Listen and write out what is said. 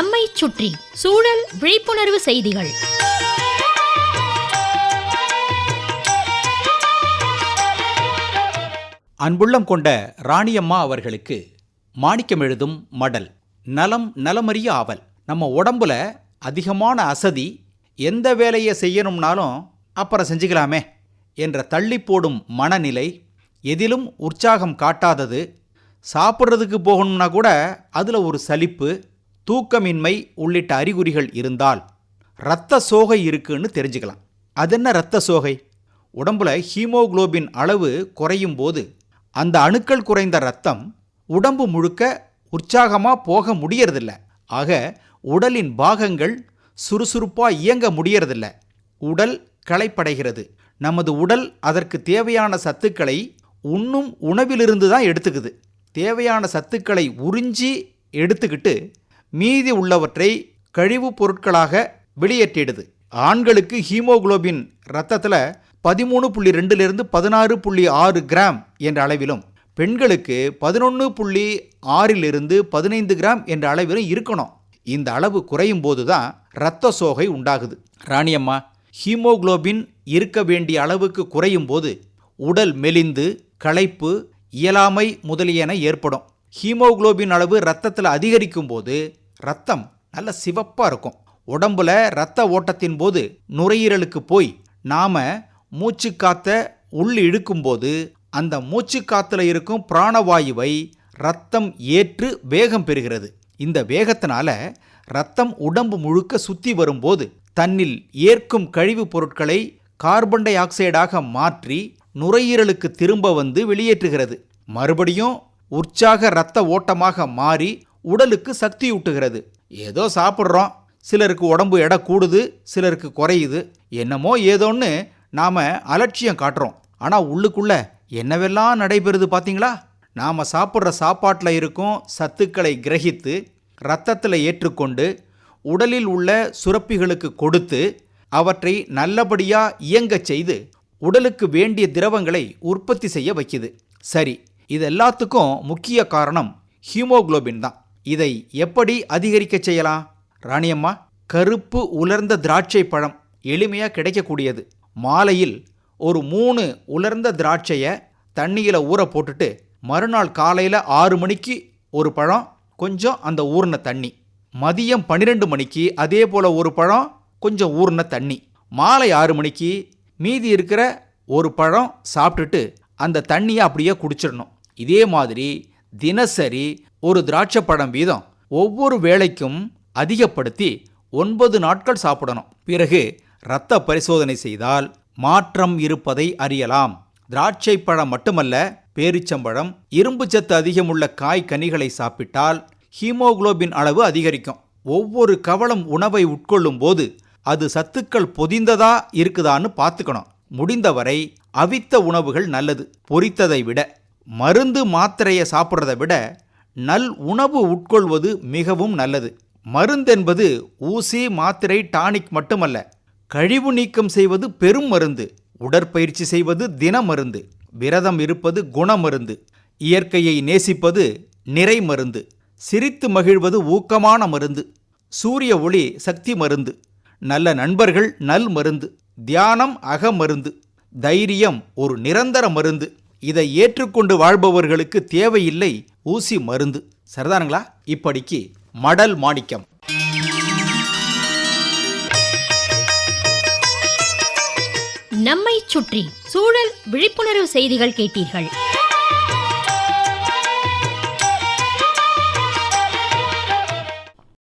நம்மை சுற்றி சூழல் விழிப்புணர்வு செய்திகள். அன்புள்ளம் கொண்ட ராணியம்மா அவர்களுக்கு மாணிக்கம் எழுதும் மடல். நலம் நலமறிய ஆவல். நம்ம உடம்புல அதிகமான அசதி எந்த வேலையை செய்யணும்னாலும் அப்புறம் செஞ்சுக்கலாமே என்ற தள்ளி போடும் மனநிலை எதிலும் உற்சாகம் காட்டாதது. சாப்பிட்றதுக்கு போகணும்னா கூட அதில் ஒரு சலிப்பு தூக்கமின்மை உள்ளிட்ட அறிகுறிகள் இருந்தால் இரத்த சோகை இருக்குன்னு தெரிஞ்சுக்கலாம். அது என்ன இரத்த சோகை? உடம்புல ஹீமோகுளோபின் அளவு குறையும் போது அந்த அணுக்கள் குறைந்த ரத்தம் உடம்பு முழுக்க உற்சாகமாக போக முடியறதில்ல. ஆக உடலின் பாகங்கள் சுறுசுறுப்பாக இயங்க முடியறதில்ல. உடல் களைப்படைகிறது. நமது உடல் அதற்கு தேவையான சத்துக்களை உண்ணும் உணவிலிருந்து தான் எடுத்துக்குது. தேவையான சத்துக்களை உறிஞ்சி எடுத்துக்கிட்டு மீதி உள்ளவற்றை கழிவுப் பொருட்களாக வெளியேற்றிடுது. ஆண்களுக்கு ஹீமோகுளோபின் ரத்தத்தில் பதிமூணு புள்ளி ரெண்டுலேருந்து பதினாறு புள்ளி ஆறு கிராம் என்ற அளவிலும் பெண்களுக்கு பதினொன்று புள்ளி ஆறிலிருந்து பதினைந்து கிராம் என்ற அளவிலும் இருக்கணும். இந்த அளவு குறையும் போது தான் இரத்த சோகை உண்டாகுது. ராணியம்மா ஹீமோகுளோபின் இருக்க வேண்டிய அளவுக்கு குறையும் போது உடல் மெலிந்து களைப்பு இயலாமை முதலியன ஏற்படும். ஹீமோகுளோபின் அளவு ரத்தத்தில் அதிகரிக்கும் போது ரத்தம் நல்ல சிவப்பாக இருக்கும். உடம்புல இரத்த ஓட்டத்தின் போது நுரையீரலுக்கு போய் நாம மூச்சு காத்த உள் இழுக்கும்போது அந்த மூச்சு காத்துல இருக்கும் பிராணவாயுவை ரத்தம் ஏற்று வேகம் பெறுகிறது. இந்த வேகத்தினால ரத்தம் உடம்பு முழுக்க சுத்தி வரும்போது தன்னில் ஏற்கும் கழிவுப் பொருட்களை கார்பன் டை ஆக்சைடாக மாற்றி நுரையீரலுக்கு திரும்ப வந்து வெளியேற்றுகிறது. மறுபடியும் உற்சாக இரத்த ஓட்டமாக மாறி உடலுக்கு சக்தியூட்டுகிறது ஏதோ சாப்பிட்றோம். சிலருக்கு உடம்பு எடை கூடுது சிலருக்கு குறையுது. என்னமோ ஏதோன்னு நாம் அலட்சியம் காட்டுறோம். ஆனால் உள்ளுக்குள்ள என்னவெல்லாம் நடைபெறுது பார்த்தீங்களா நாம் சாப்பிட்ற சாப்பாட்டில் இருக்கும் சத்துக்களை கிரகித்து ரத்தத்தில் ஏற்றுக்கொண்டு உடலில் உள்ள சுரப்பிகளுக்கு கொடுத்து அவற்றை நல்லபடியாக இயங்கச் செய்து உடலுக்கு வேண்டிய திரவங்களை உற்பத்தி செய்ய வைக்குது. சரி இது எல்லாத்துக்கும் முக்கிய காரணம் ஹீமோகுளோபின் தான். இதை எப்படி அதிகரிக்க செய்யலாம்? ராணியம்மா கருப்பு உலர்ந்த திராட்சை பழம் எளிமையாக கிடைக்கக்கூடியது. மாலையில் ஒரு மூணு உலர்ந்த திராட்சையை தண்ணியில் ஊற போட்டுட்டு மறுநாள் காலையில் ஆறு மணிக்கு ஒரு பழம் கொஞ்சம் அந்த ஊர்ன தண்ணி. மதியம் பன்னிரெண்டு மணிக்கு அதே போல் ஒரு பழம் கொஞ்சம் ஊர்ன தண்ணி. மாலை ஆறு மணிக்கு மீதி இருக்கிற ஒரு பழம் சாப்பிட்டுட்டு அந்த தண்ணியை அப்படியே குடிச்சிடணும். இதே மாதிரி தினசரி ஒரு திராட்சை பழம் வீதம் ஒவ்வொரு வேளைக்கும் அதிகப்படுத்தி ஒன்பது நாட்கள் சாப்பிடணும். பிறகு இரத்த பரிசோதனை செய்தால் மாற்றம் இருப்பதை அறியலாம். திராட்சை பழம் மட்டுமல்ல பேரிச்சம்பழம் இரும்பு சத்து அதிகமுள்ள காய் கனிகளை சாப்பிட்டால் ஹீமோகுளோபின் அளவு அதிகரிக்கும். ஒவ்வொரு கவளம் உணவை உட்கொள்ளும் போது அது சத்துக்கள் பொதிந்ததா இருக்குதான்னு பார்த்துக்கணும். முடிந்தவரை அவித்த உணவுகள் நல்லது பொரித்ததை விட. மருந்து மாத்திரையை சாப்பிட்றதை விட நல் உணவு உட்கொள்வது மிகவும் நல்லது. மருந்தென்பது ஊசி மாத்திரை டானிக் மட்டுமல்ல கழிவு நீக்கம் செய்வது பெரும் மருந்து உடற்பயிற்சி செய்வது தின மருந்து விரதம் இருப்பது குணமருந்து இயற்கையை நேசிப்பது நிறை மருந்து சிரித்து மகிழ்வது ஊக்கமான மருந்து சூரிய ஒளி சக்தி மருந்து நல்ல நண்பர்கள் நல் மருந்து தியானம் அக மருந்து தைரியம் ஒரு நிரந்தர மருந்து. இதை ஏற்றுக்கொண்டு வாழ்பவர்களுக்கு தேவையில்லை ஊசி மருந்து. சரிதானுங்களா? இப்படிக்கு மடல் மாணிக்கம். நம்மை சுற்றி சூழல் விழிப்புணர்வு செய்திகள் கேட்டீர்கள்.